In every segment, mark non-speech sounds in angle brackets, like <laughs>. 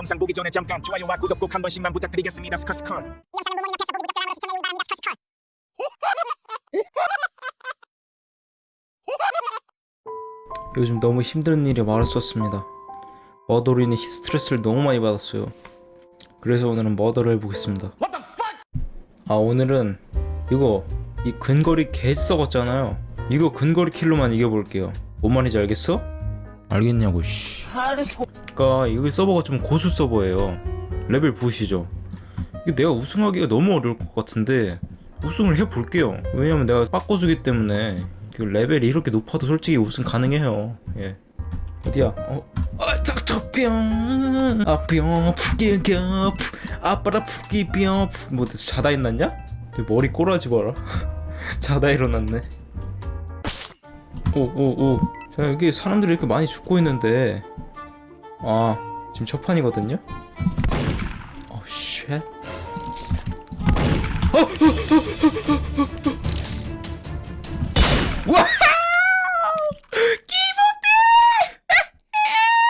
영상 보기 전에 잠깐 좋아요와 구독 꼭 한 번씩만 부탁드리겠습니다. 스컬스컬. 이 영상은 부모님 옆에서 보고 구독자라고 시청자 유발합니다. 스컬스컬. 요즘 너무 힘든 일이 많았었습니다. 머더로 인해 스트레스를 너무 많이 받았어요. 그래서 오늘은 머더를 해보겠습니다. 아 오늘은 이거 이 근거리 개 썩었잖아요. 이거 근거리 킬로만 이겨볼게요. 뭔 말인지 알겠어? 알겠냐고 씨. 그니까 이거 서버가 좀 고수 서버예요. 레벨 보시죠. 이게 내가 우승하기가 너무 어려울 것 같은데 우승을 해볼게요. 왜냐면 내가 빠꼬수기 때문에 그 레벨이 이렇게 높아도 솔직히 우승 가능해요. 예. 어디야? 어? 아, 짝짝병 아병 푸기가 아빠라 푸기병 뭐 자다 일어났냐? 머리 꼬라지 봐라 <laughs> 자다 일어났네 오 오 오 자 여기 사람들이 이렇게 많이 죽고 있는데 아 지금 첫 판이거든요 어 쉣. 와!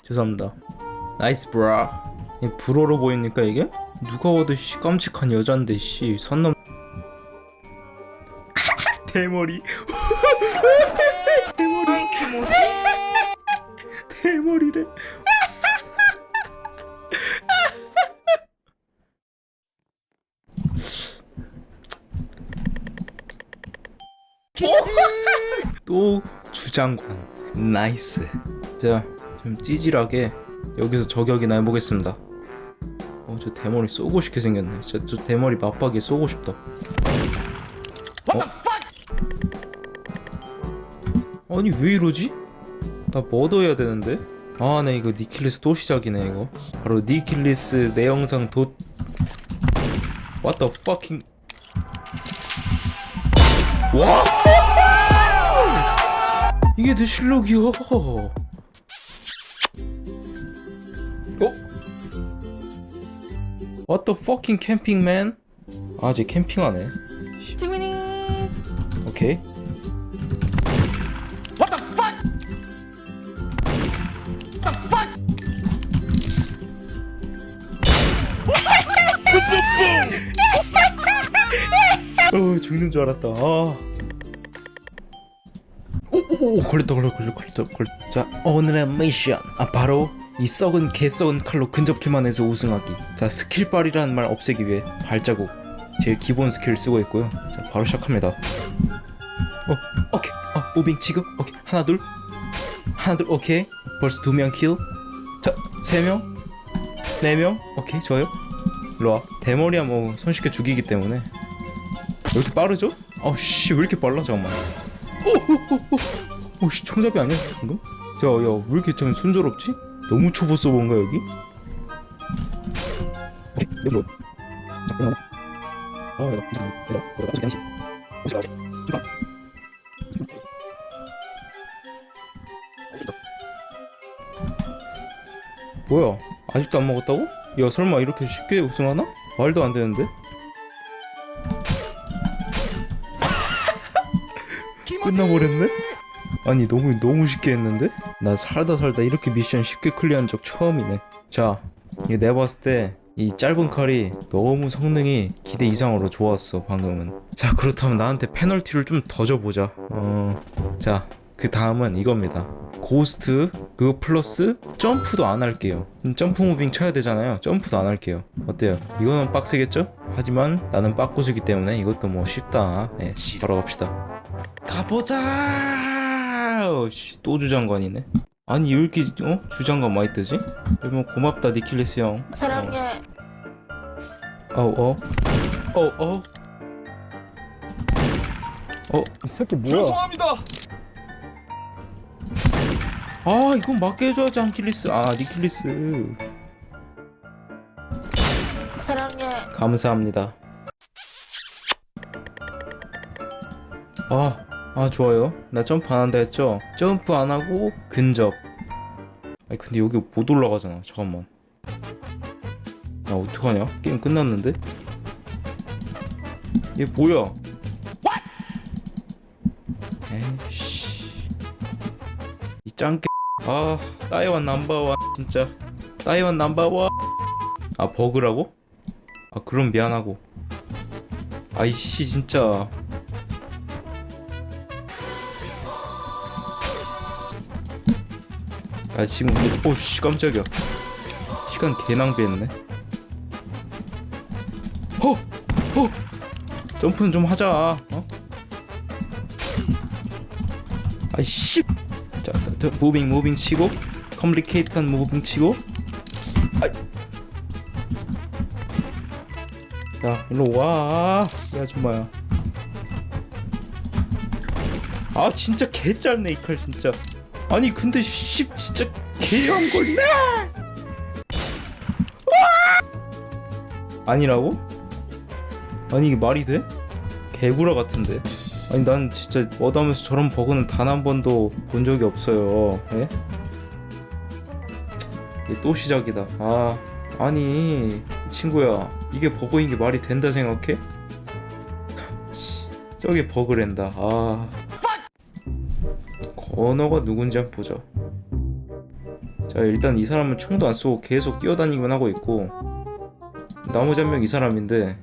죄송합니다. 나이스 브라. 이 불어로 보입니까 이게? 누가 봐도 씨 깜찍한 여잔데 씨 선넘. 대머리. 대머리. 대머리래. 또 주장관. 나이스. 자, 좀 찌질하게 여기서 저격이나 해보겠습니다. 어, 저 대머리 쏘고 싶게 생겼네. 저, 저 대머리 맞박이에 쏘고 싶다. 어? 아니 왜 이러지? 나 머더 해야 되는데? 아, 네 이거 니킬리스 또 시작이네 이거. 바로 니킬리스 내 영상 도. What the fucking? 와! 이게 내 실력이야. 어? What the fucking camping man? 아, 쟤 캠핑하네. 오케이. <laughs> 어, 죽는 줄 알았다. 아. 오오오 걸렸다 걸렸다 걸렸다 걸렸다. 자 오늘의 미션 아 바로 이 썩은 개 썩은 칼로 근접킬만 해서 우승하기. 자 스킬빨이라는 말 없애기 위해 발자국 제일 기본 스킬 쓰고 있고요. 자 바로 시작합니다. 어 오케이 아 무빙 지금 오케이 하나 둘 하나 둘 오케이 벌써 두 명 킬. 자 세 명, 네 명 오케이 좋아요. 일로 와 대머리야 뭐 손쉽게 죽이기 때문에 왜 이렇게 빠르죠? 아씨 왜 이렇게 빨라 잠깐만. 오 씨 총잡이 아니야 방금? 자야왜 이렇게 좀 순조롭지? 너무 초보 서버인가 여기? 뭐야 아직도 안 먹었다고? 야 설마 이렇게 쉽게 우승하나? 말도 안 되는데? <laughs> 끝나버렸네? 아니 너무 너무 쉽게 했는데? 나 살다 살다 이렇게 미션 쉽게 클리어한 적 처음이네. 자 이게 내가 봤을 때 이 짧은 칼이 너무 성능이 기대 이상으로 좋았어 방금은. 자 그렇다면 나한테 페널티를 좀 더 줘보자. 어자 그 다음은 이겁니다. 고스트 그거 플러스 점프도 안 할게요. 음, 점프 무빙 쳐야 되잖아요. 점프도 안 할게요. 어때요? 이거는 빡세겠죠? 하지만 나는 빡구수기 때문에 이것도 뭐 쉽다. 예 바로 갑시다. 가보자 씨, 또 주장관이네 아니 왜 이렇게 어? 주장관 많이 뜨지? 뭐 고맙다 니킬리스 형 사랑해. 어, 어, 어, 어, 어, 이 새끼 뭐야? 죄송합니다. 아, 이건 맞게 해줘야지, 안킬리스. 아, 니킬리스. 사랑해. 감사합니다. 아, 아, 좋아요. 나 점프 안 한다 했죠? 점프 안 하고, 근접. 아니, 근데 여기 못 올라가잖아. 잠깐만. 나 어떡하냐? 게임 끝났는데? 얘 뭐야? 에이씨. 이 짱깨. 아, 따이완 넘버원, 진짜. 따이완 넘버원. 아 버그라고? 아 그럼 미안하고 아이씨 진짜 아 지금 오씨 깜짝이야 시간 개 낭비했네 허! 허! 점프는 좀 하자 어? 아이씨 자 더, 무빙 무빙 치고 컴플리케이트한 무빙 치고 아이. 야 일로 와이 아줌마야 아 진짜 개 짧네 이 칼 진짜 아니 근데 씨 진짜 개안 걸리네 아니라고? 아니 이게 말이 돼? 개구라 같은데 아니 난 진짜 얻하면서 저런 버그는 단 한 번도 본 적이 없어요 예? 또 시작이다 아 아니 친구야 이게 버그인 게 말이 된다 생각해? <laughs> 씨, 저게 버그랜다 아 건어가 누군지 한번 보자 자 일단 이 사람은 총도 안 쏘고 계속 뛰어다니기만 하고 있고 나머지 한 명 이 사람인데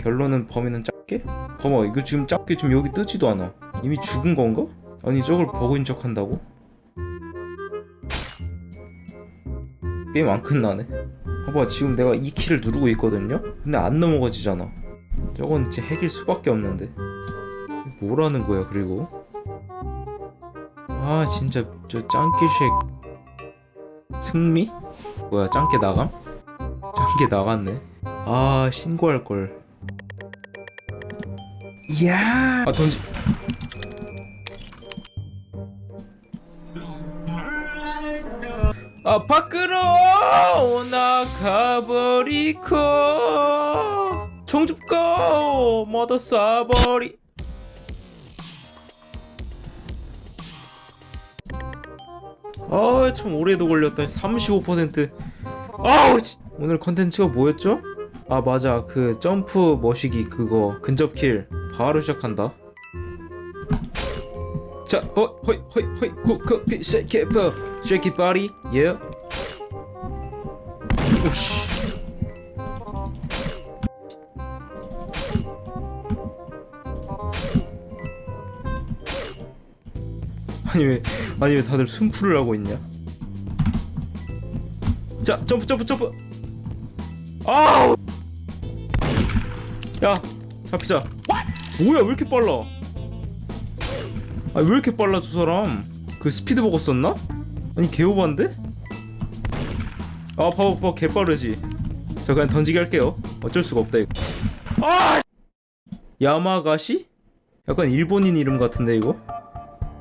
결론은 범인은 작게? 봐봐 이거 지금 작게 지금 여기 뜨지도 않아 이미 죽은 건가? 아니 저걸 버그인 척 한다고? 게임 안 끝나네 봐봐 지금 내가 2키를 누르고 있거든요? 근데 안 넘어가지잖아 저건 진짜 핵일 수밖에 없는데 뭐라는 거야 그리고 아 진짜 저 짱깨쉑 승리? 뭐야 짱깨 나감? 짱깨 나갔네. 아 신고할걸. 이야! 아 던지 아 밖으로 나가버리고. 총 줍고 모두 쏴버리 아 참 오래도 걸렸다 35% 아우 진- 오늘 컨텐츠가 뭐였죠? 아 맞아. 그 점프 머시기 그거 근접킬. 바로 시작한다. 자 어, 허이 허이 허이. 쿠커피 쉐이키퍼 쉐이키 바리. 예. 오씨 아니 왜 아니 왜 다들 순풀을 하고 있냐? 자 점프 점프 점프! 아우! 야 잡히자. 뭐야 왜 이렇게 빨라? 아 왜 이렇게 빨라 저 사람? 그 스피드 버거 썼나? 아니 개오반데? 아 봐봐 봐봐 개 빠르지. 자 그냥 던지기 할게요. 어쩔 수가 없다 이거. 아! 야마가시? 약간 일본인 이름 같은데 이거?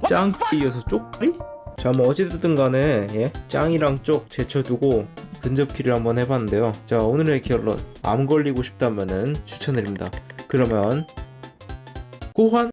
짱끼 이어서 쪽리? 자 뭐 어찌됐든 간에 예? 짱이랑 쪽 제쳐두고 근접키를 한번 해봤는데요 자 오늘의 결론 암 걸리고 싶다면은 추천드립니다 그러면 고환